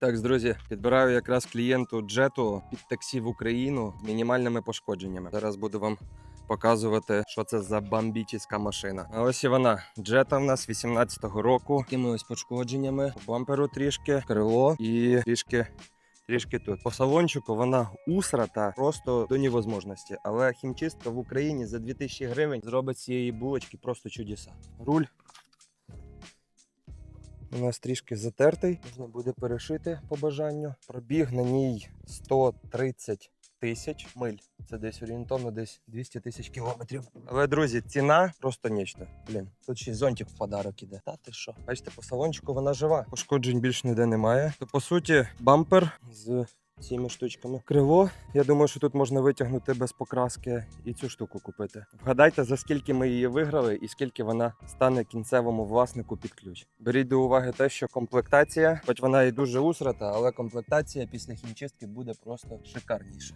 Так, друзі, підбираю якраз клієнту джету під таксі в Україну з мінімальними пошкодженнями. Зараз буду вам показувати, що це за бомбічна машина. А ось і вона. Джета в нас 18-го року. Такими ось пошкодженнями. По бамперу трішки, крило і трішки. Трішки тут. По салончику вона усрата просто до невозможності. Але хімчистка в Україні за 2000 гривень зробить цієї булочки просто чудеса. Руль у нас трішки затертий, можна буде перешити по бажанню. Пробіг на ній 130 тисяч миль. Це десь орієнтовно десь 200 тисяч кілометрів. Але, друзі, ціна просто нічна. Блін, тут ще й зонтик в подарок іде. Та ти що? Бачите, по салончику вона жива. Пошкоджень більш ніде немає. То по суті, бампер з цими штучками. Криво. Я думаю, що тут можна витягнути без покраски і цю штуку купити. Вгадайте, за скільки ми її виграли і скільки вона стане кінцевому власнику під ключ. Беріть до уваги те, що комплектація, хоч вона і дуже усрата, але комплектація після хімчистки буде просто шикарніша.